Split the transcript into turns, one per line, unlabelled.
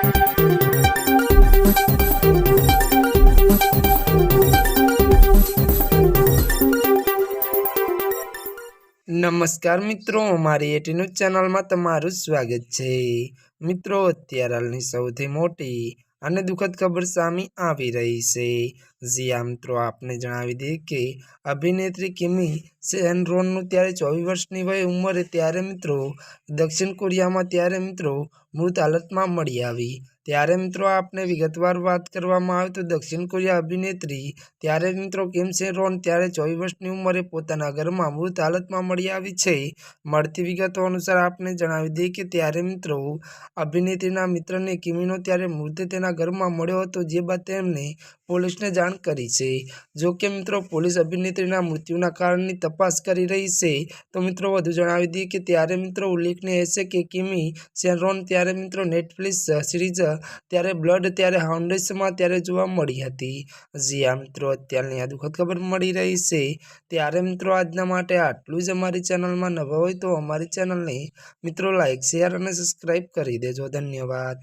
નમસ્કાર મિત્રો મારી એટીન્યૂઝ ચેનલમાં તમારું સ્વાગત છે. મિત્રો, અત્યારે હાલની સૌથી મોટી અને દુઃખદ ખબર સામે આવી રહી છે. જી મિત્રો, આપને જણાવી દઈએ કે અભિનેત્રી કિમી સેનરોનનું ત્યારે ચોવીસ વર્ષની વય ઉંમરે ત્યારે મિત્રો દક્ષિણ કોરિયામાં ત્યારે મિત્રો મૃત હાલતમાં મળી આવી. ત્યારે મિત્રો આપને વિગતવાર વાત કરવામાં આવે તો દક્ષિણ કોરિયા અભિનેત્રી ત્યારે મિત્રો કિમ સેન ત્યારે ચોવીસ વર્ષની ઉંમરે પોતાના ઘરમાં મૃત હાલતમાં મળી આવી છે. મળતી વિગતો અનુસાર આપને જણાવી દઈએ કે ત્યારે મિત્રો અભિનેત્રીના મિત્રને કિમીનો ત્યારે મૃતદેહ તેના ઘરમાં મળ્યો હતો, જે બાદ તેમને પોલીસને જાણ કરી છે. જો કે મિત્રો પોલીસ અભિનેત્રીના મૃત્યુના કારણની તપાસ કરી રહી છે. તો મિત્રો વધુ જણાવી દઈએ કે ત્યારે મિત્રો ઉલ્લેખનીય છે કે કિમી સેનરોન, ત્યારે મિત્રો નેટફ્લિક્સ સિરીઝ, ત્યારે બ્લડ, ત્યારે હાઉન્ડેસમાં ત્યારે જોવા મળી હતી. જી આ મિત્રો, અત્યારની આ દુઃખદ ખબર મળી રહી છે. ત્યારે મિત્રો આજના માટે આટલું જ અમારી ચેનલમાં નવા હોય તો અમારી ચેનલને મિત્રો લાઇક શેર અને સબસ્ક્રાઈબ કરી દેજો. ધન્યવાદ.